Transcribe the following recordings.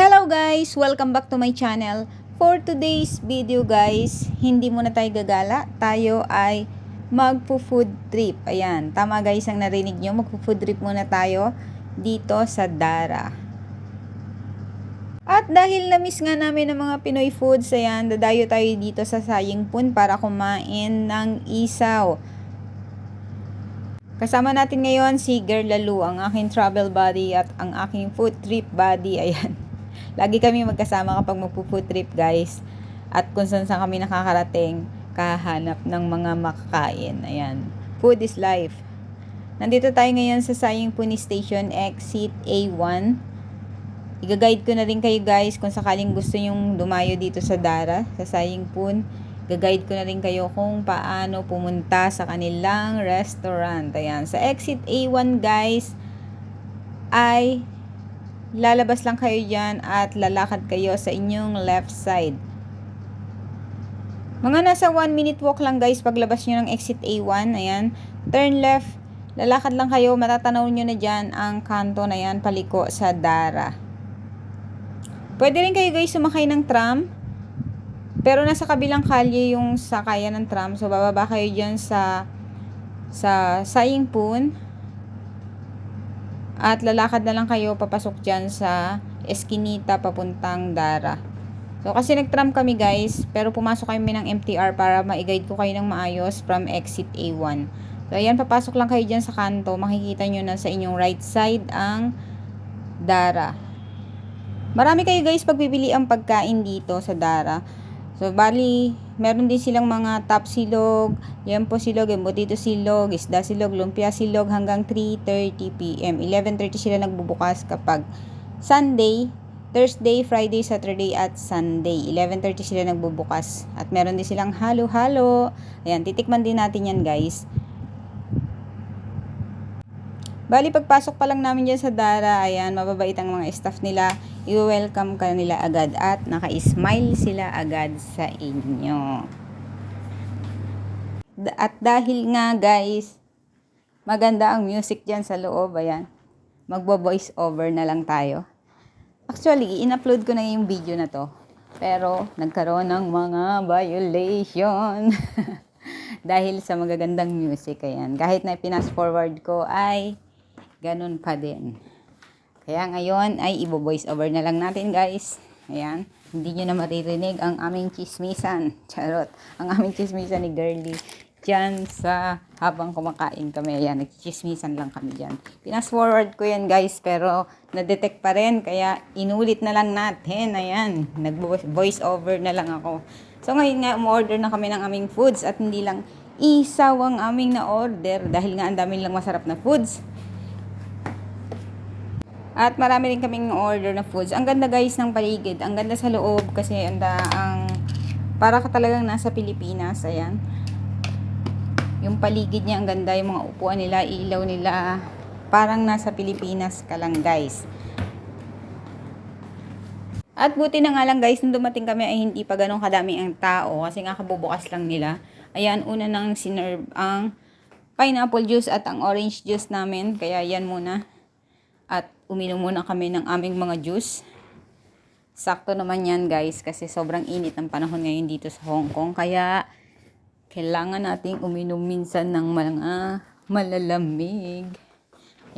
Hello guys! Welcome back to my channel. For today's video guys, hindi muna tayo gagala. Tayo ay magpo-food trip. Ayan, tama guys ang narinig nyo. Magpo-food trip muna tayo dito sa Dara. At dahil na-miss nga namin ng mga Pinoy foods, ayan, dadayo tayo dito sa Sayingpun para kumain ng isaw. Kasama natin ngayon si Girl Lalu, ang aking travel buddy at ang aking food trip buddy. Ayan. Lagi kami magkasama kapag magpo-food trip, guys. At kung saan saan kami nakakarating, kahanap ng mga makakain. Ayan. Food is life. Nandito tayo ngayon sa Saying Puni Station, exit A1. Iga-guide ko na rin kayo guys kung sakaling gusto nyong dumayo dito sa Dara, sa Saying Pun. Gaguide ko na rin kayo kung paano pumunta sa kanilang restaurant. Ayan. Sa exit A1 guys, ay lalabas lang kayo dyan at lalakad kayo sa inyong left side. Mga nasa 1 minute walk lang guys paglabas nyo ng exit A1. Ayan. Turn left. Lalakad lang kayo. Matatanaw nyo na dyan ang kanto na yan paliko sa Dara. Pwede rin kayo guys sumakay ng tram. Pero nasa kabilang kalye yung sakayan ng tram. So, bababa kayo dyan sa sa Sayingpun. At lalakad na lang kayo papasok dyan sa Eskinita papuntang Dara. So, kasi nag-tram kami guys. Pero pumasok kami ng MTR para ma-guide ko kayo ng maayos from exit A1. So, ayan, papasok lang kayo dyan sa kanto. Makikita nyo na sa inyong right side ang Dara. Marami kayo guys pagpipili ang pagkain dito sa Dara. So, bali, meron din silang mga top silog, yempo silog, embutido silog, isda silog, lumpia silog hanggang 3.30pm. 11.30 sila nagbubukas kapag Sunday, Thursday, Friday, Saturday at Sunday. 11.30 sila nagbubukas. At meron din silang halo-halo. Ayan, titikman din natin yan guys. Bali, pagpasok pa lang namin dyan sa Dara, ayan, mababait ang mga staff nila. I-welcome ka nila agad at naka-smile sila agad sa inyo. At dahil nga guys, maganda ang music dyan sa loob, ayan, magbo-voice over na lang tayo. Actually, in-upload ko na yung video na to. Pero, nagkaroon ng mga violation. dahil sa magagandang music, ayan. Kahit na pinas forward ko, ay ganun pa din. Kaya ngayon ay ibo-voice over na lang natin guys. Ayan. Hindi nyo na maririnig ang aming chismisan. Charot. Ang aming chismisan ni Girly. Diyan sa habang kumakain kami. Ayan. Nagchismisan lang kami dyan. Pinas forward ko yan guys. Pero na-detect pa rin. Kaya inulit na lang natin. Ayan. Nag-voice over na lang ako. So ngayon nga umorder na kami ng aming foods. At hindi lang isaw ang aming na-order. Dahil nga ang dami lang masarap na foods. At marami rin kaming order na foods. Ang ganda guys ng paligid. Ang ganda sa loob kasi anda ang para ka talagang nasa Pilipinas. Ayan. Yung paligid niya ang ganda. Yung mga upuan nila, ilaw nila. Parang nasa Pilipinas ka lang guys. At buti na nga lang guys, nung dumating kami ay hindi pa ganun kadami ang tao. Kasi nga kabubukas lang nila. Ayan, una nang sinerve ang pineapple juice at ang orange juice namin. Kaya yan muna. At uminom muna kami ng aming mga juice. Sakto naman yan guys kasi sobrang init ng panahon ngayon dito sa Hong Kong. Kaya kailangan nating uminom minsan ng mga malalamig.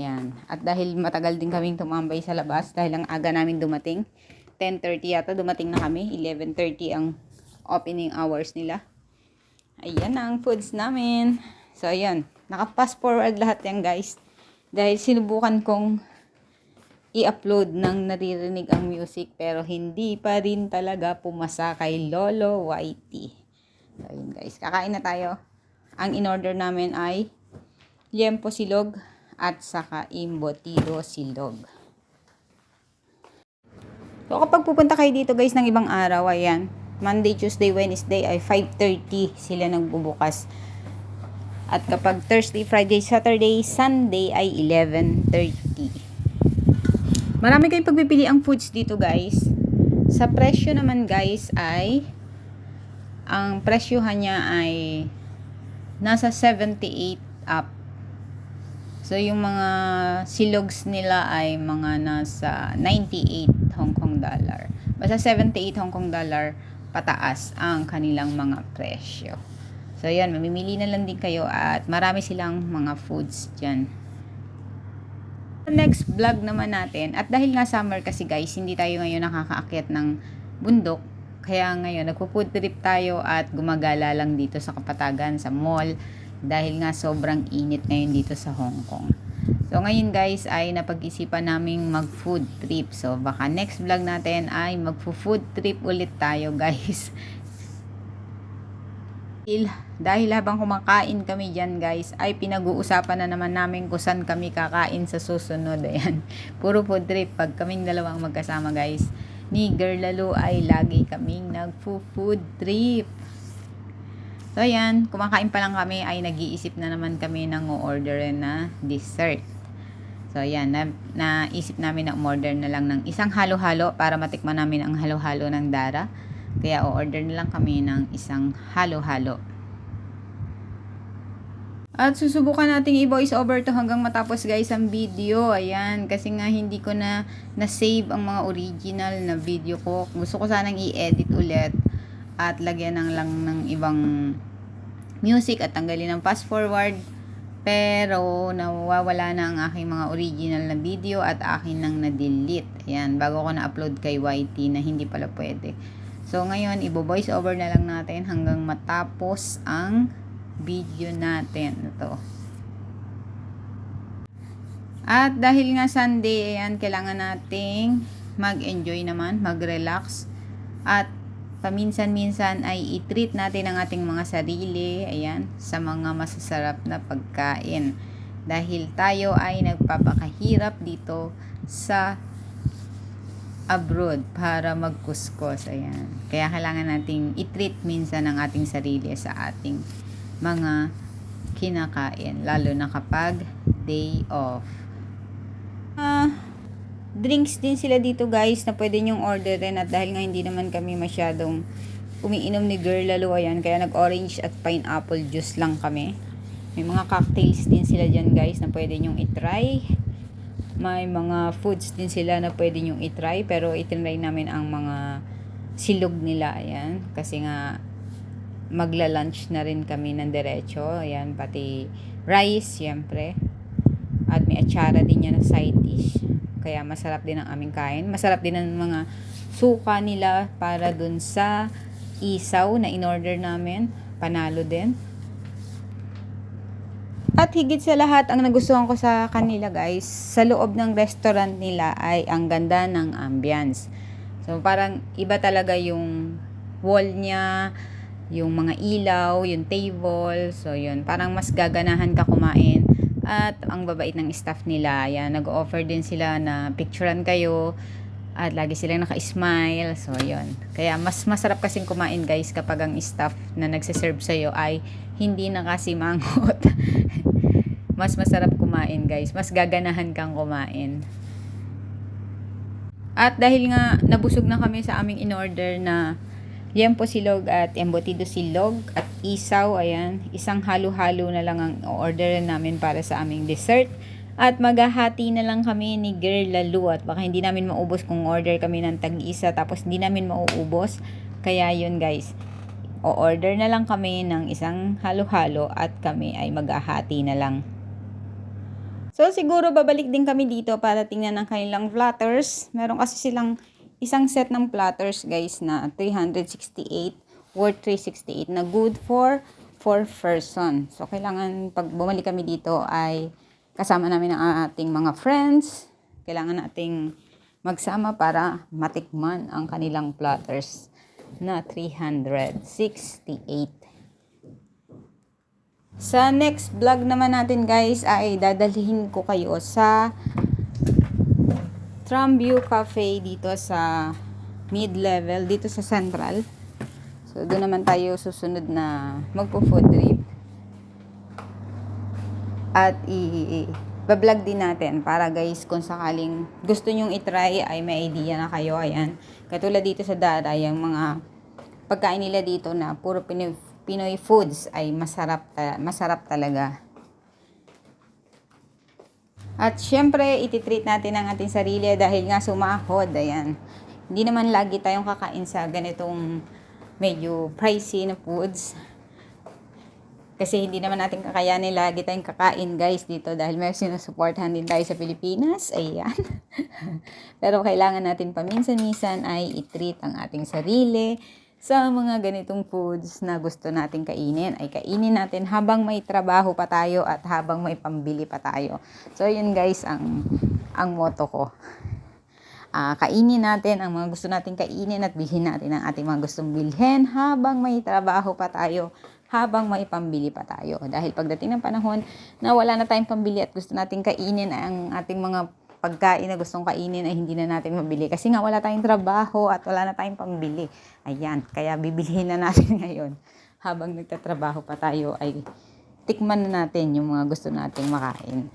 Yan. At dahil matagal din kaming tumambay sa labas dahil ang aga namin dumating. 10.30 yata dumating na kami. 11.30 ang opening hours nila. Ayan ang foods namin. So ayan. Naka-fast forward lahat yan guys. Dahil sinubukan kong i-upload ng naririnig ang music pero hindi pa rin talaga pumasa kay Lolo Whitey. So, ayun guys, kakain na tayo. Ang in-order namin ay liempo silog at saka imbotido silog. So, kapag pupunta kayo dito guys ng ibang araw, ayan, Monday, Tuesday, Wednesday ay 5.30 sila nagbubukas. At kapag Thursday, Friday, Saturday, Sunday ay 11.30. Marami kayong pagpipili ang foods dito guys. Sa presyo naman guys ay ang presyohan niya ay nasa 78 up. So, yung mga silogs nila ay mga nasa 98 Hong Kong dollar. Basta 78 Hong Kong dollar pataas ang kanilang mga presyo. So, yan, mamimili na lang din kayo at marami silang mga foods dyan. Next vlog naman natin, at dahil nga summer kasi guys, hindi tayo ngayon nakakaakyat ng bundok, kaya ngayon nagpo-food trip tayo at gumagala lang dito sa Kapatagan, sa mall, dahil nga sobrang init ngayon dito sa Hong Kong. So ngayon guys ay napag-isipan naming mag-food trip. So baka next vlog natin ay magfo-food trip ulit tayo guys. Dahil, dahil habang kumakain kami dyan guys, ay pinag-uusapan na naman namin kung saan kami kakain sa susunod. Ayan, puro food trip pag kaming dalawang magkasama guys. Ni Girl Lalo ay lagi kaming nag-food trip. So ayan, kumakain pa lang kami ay nag-iisip na naman kami ng order na dessert. So ayan, na, naisip namin na umorder na lang ng isang halo-halo para matikman namin ang halo-halo ng Dara. Kaya o-order na lang kami ng isang halo-halo. At susubukan nating i-voice over to hanggang matapos guys ang video. Ayan, kasi nga hindi ko na na-save ang mga original na video ko. Gusto ko sanang i-edit ulit at lagyan ng lang ng ibang music at tanggalin ng fast forward. Pero nawawala na ang aking mga original na video at akin nang na-delete. Ayan, bago ko na-upload kay YT na hindi pala pwede. So, ngayon, ibo-voice over na lang natin hanggang matapos ang video natin. Ito. At dahil nga Sunday, ayan, kailangan nating mag-enjoy naman, mag-relax. At paminsan-minsan ay i-treat natin ang ating mga sarili, ayan, sa mga masasarap na pagkain. Dahil tayo ay nagpapakahirap dito sa abroad para magkuskos. Ayan. Kaya kailangan nating i-treat minsan ang ating sarili sa ating mga kinakain. Lalo na kapag day off. Ah, drinks din sila dito guys na pwede nyong orderin at dahil nga hindi naman kami masyadong umiinom ni girl lalo ayan kaya nag orange at pineapple juice lang kami may mga cocktails din sila dyan guys na pwede nyong itry may mga foods din sila na pwede nyong itry pero itinry namin ang mga silog nila ayan. Kasi nga magla-lunch na rin kami ng diretso ayan. Pati rice siyempre at may atsara din yan na side dish. Kaya masarap din ang aming kain. Masarap din ang mga suka nila para dun sa isaw na in-order namin. Panalo din at higit sa lahat, ang nagustuhan ko sa kanila guys, sa loob ng restaurant nila ay ang ganda ng ambience. So parang iba talaga yung wall niya, yung mga ilaw, yung table. So yun, parang mas gaganahan ka kumain. At ang babait ng staff nila, yan, nag-offer din sila na picturean kayo. At lagi silang naka-smile. So, yun. Kaya mas masarap kasing kumain guys kapag ang staff na nagsiserve sa'yo ay hindi nakasimangot. mas masarap kumain guys. Mas gaganahan kang kumain. At dahil nga nabusog na kami sa aming in-order na liempo silog at embutido silog at isaw, ayan, isang halo-halo na lang ang order namin para sa aming dessert. At maghahati na lang kami ni Girl Lalu at baka hindi namin maubos kung order kami ng tag-isa tapos hindi namin mauubos. Kaya yun guys, o-order na lang kami ng isang halo-halo at kami ay maghahati na lang. So, siguro babalik din kami dito para tingnan ang kanilang platters. Meron kasi silang isang set ng platters, guys, na 368 worth 368 na good for 4 person. So, kailangan pag bumalik kami dito ay kasama namin ang ating mga friends. Kailangan nating magsama para matikman ang kanilang platters na 368. Sa next vlog naman natin guys ay dadalhin ko kayo sa Tramview Cafe dito sa mid-level, dito sa Central. So, doon naman tayo susunod na magpo-food trip. At i- bablog din natin para guys kung sakaling gusto nyong itry ay may idea na kayo. Ayan. Katulad dito sa Dara, yung mga pagkain nila dito na puro Pinoy, Pinoy foods ay masarap, ta- masarap talaga. At syempre, ititreat natin ang ating sarili dahil nga sumahod. Ayan. Hindi naman lagi tayong kakain sa ganitong medyo pricey na foods. Kasi hindi naman natin kakayanin lagi tayong kakain guys dito dahil may sinusuportahan din tayo sa Pilipinas. Ayan. Pero kailangan natin paminsan-minsan ay itreat ang ating sarili sa mga ganitong foods na gusto nating kainin ay kainin natin habang may trabaho pa tayo at habang may pambili pa tayo. So yun guys ang ang motto ko. Ah, kainin natin ang mga gusto nating kainin at bilhin natin ang ating mga gustong bilhin habang may trabaho pa tayo habang may pambili pa tayo. Dahil pagdating ng panahon na wala na tayong pambili at gusto nating kainin ang ating mga pagkain na gustong kainin ay hindi na natin mabili. Kasi nga wala tayong trabaho at wala na tayong pambili. Ayan, kaya bibilihin na natin ngayon. Habang nagtatrabaho pa tayo ay tikman na natin yung mga gusto nating makain.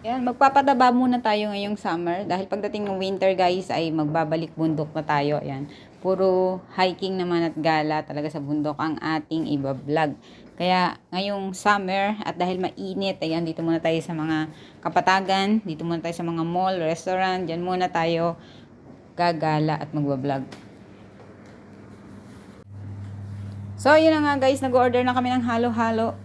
Ayan, magpapadaba muna tayo ngayong summer dahil pagdating ng winter guys ay magbabalik bundok na tayo. Ayan, puro hiking naman at gala talaga sa bundok ang ating iba-vlog. Kaya ngayong summer at dahil mainit, ayan, dito muna tayo sa mga kapatagan, dito muna tayo sa mga mall, restaurant, dyan muna tayo gagala at magbablog. So, yun na nga guys, nag-order na kami ng halo-halo.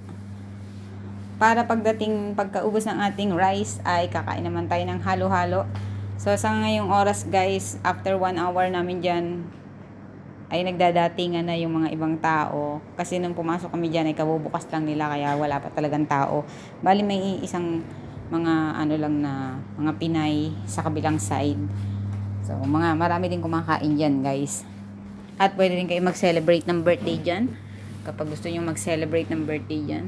Para pagdating, pagkaubos ng ating rice, ay kakain naman tayo ng halo-halo. So, sa ngayong oras guys, after one hour namin dyan, ay nagdadatingan na yung mga ibang tao. Kasi nung pumasok kami dyan, ay kabubukas lang nila, kaya wala pa talagang tao. Bali, may isang mga ano lang na, mga Pinay sa kabilang side. So, mga marami din kumakain dyan, guys. At pwede rin kayo mag-celebrate ng birthday dyan. Kapag gusto nyo mag-celebrate ng birthday dyan.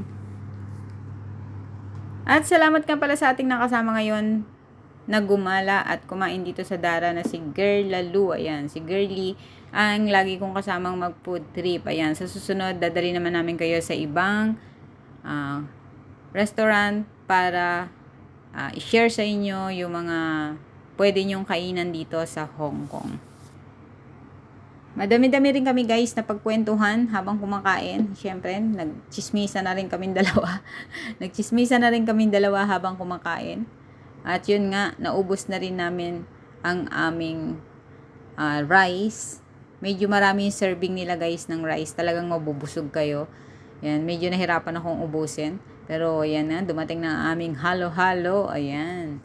At salamat ka pala sa ating nakasama ngayon na gumala at kumain dito sa Dara na si Girl Lalu. Ayan, si Girly ang lagi kong kasamang mag food trip. Ayan, sa susunod, dadali naman namin kayo sa ibang ah, restaurant para ah, i-share sa inyo yung mga pwede nyong kainan dito sa Hong Kong. Madami-dami rin kami guys na pagkwentuhan habang kumakain. Siyempre, nagchismisa na rin kaming dalawa. nagchismisa na rin kaming dalawa habang kumakain. At yun nga, naubos na rin namin ang aming ah, rice. Medyo marami yung serving nila guys ng rice. Talagang mabubusog kayo. Yan, medyo nahirapan akong ubusin. Pero ayan na, dumating na ang aming halo-halo. Ayan.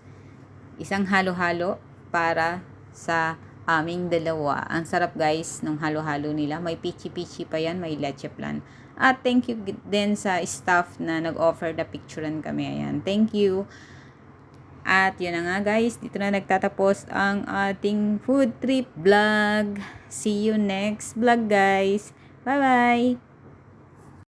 Isang halo-halo para sa aming dalawa. Ang sarap guys ng halo-halo nila. May pichi-pichi pa yan, may leche plan. At thank you din sa staff na nag-offer na picturean kami. Ayan, thank you. At yun na nga guys, dito na nagtatapos ang ating food trip vlog. See you next vlog guys. Bye-bye!